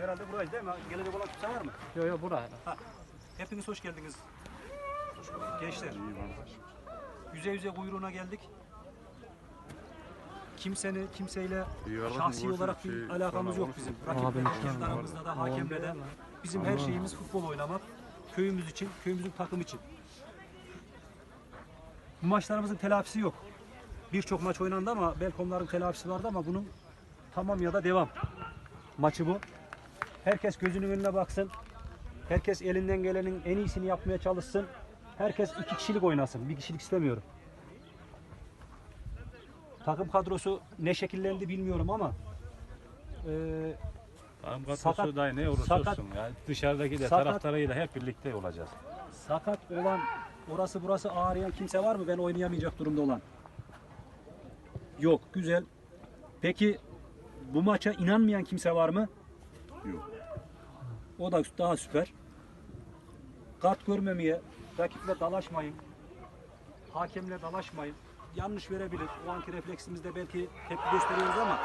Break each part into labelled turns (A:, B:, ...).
A: Herhalde burayız değil mi? Gelecek olan kimse var mı?
B: Yok yok buraya.
A: Ha. Hepiniz hoş geldiniz. Gençler. Yüze yüze kuyruğuna geldik. Kimsenin kimseyle şahsi olarak bir
C: şey,
A: alakamız yok bizim. Kendi aramızda da, hakemle de. Bizim her şeyimiz futbol oynamak. Köyümüz için, köyümüzün takım için. Bu maçlarımızın telafisi yok. Birçok maç oynandı ama belki onların telafisi vardı ama bunun tamam ya da devam. Maçı bu. Herkes gözünün önüne baksın. Herkes elinden gelenin en iyisini yapmaya çalışsın. Herkes iki kişilik oynasın. Bir kişilik istemiyorum. Takım kadrosu ne şekillendi bilmiyorum ama eee
D: Tamam kadrosu
A: Sakat-
D: da ne olursa
A: sakat-
D: olsun. Yani dışarıdaki de
A: sakat-
D: taraftarıyla hep birlikte olacağız.
A: sakat olan orası burası ağrıyan kimse var mı? Ben oynayamayacak durumda olan. Yok. Güzel. Peki bu maça inanmayan kimse var mı?
C: Yok.
A: O da daha süper. Kart görmemeye, rakiple dalaşmayın. Hakemle dalaşmayın. Yanlış verebilir. O anki refleksimizde belki tepki gösteriyoruz ama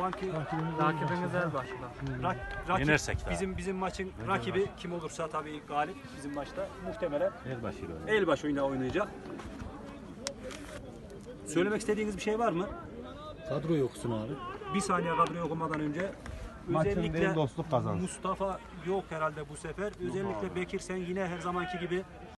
A: o anki
B: Rakibiniz el başında.
A: rak, rakip,
D: Yenersek daha.
A: bizim bizim maçın rakibi kim olursa tabii galip bizim maçta muhtemelen
D: öyle.
A: Elbaşı oyunu oynayacak. Söylemek istediğiniz bir şey var mı?
E: Kadro yoksun abi.
A: Bir saniye kadroyu okumadan önce
C: Maçın
A: özellikle
C: değil, dostluk kazansın.
A: Mustafa yok herhalde bu sefer. Özellikle Bekir sen yine her zamanki gibi